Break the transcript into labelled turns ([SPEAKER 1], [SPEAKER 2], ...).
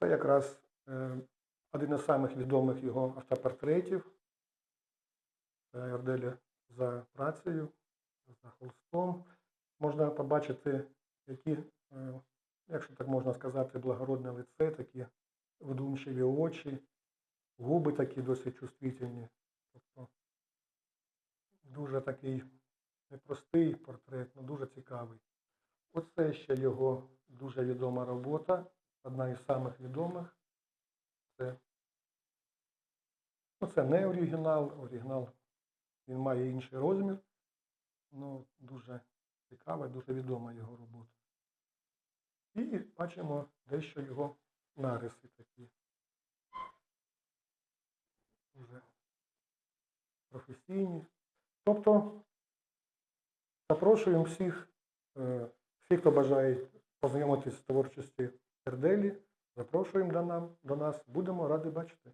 [SPEAKER 1] Оце якраз е, один із самих відомих його автопортретів. Це Ерделя за працею, за холстом. Можна побачити, які, е, якщо так можна сказати, благородне лице, такі вдумчиві очі, губи такі досить чувствительні. Тобто дуже такий непростий портрет, але дуже цікавий. Оце ще його дуже відома робота, одна із самих відомих. Це, ну, це не оригінал, оригінал він має інший розмір. Ну, дуже цікава, дуже відома його робота. І бачимо дещо його нариси такі. Дуже професійні. Тобто запрошуємо всіх, е, всіх, хто бажає познайомитися з творчістю Ерделі, запрошуємо до нас. Будемо раді бачити.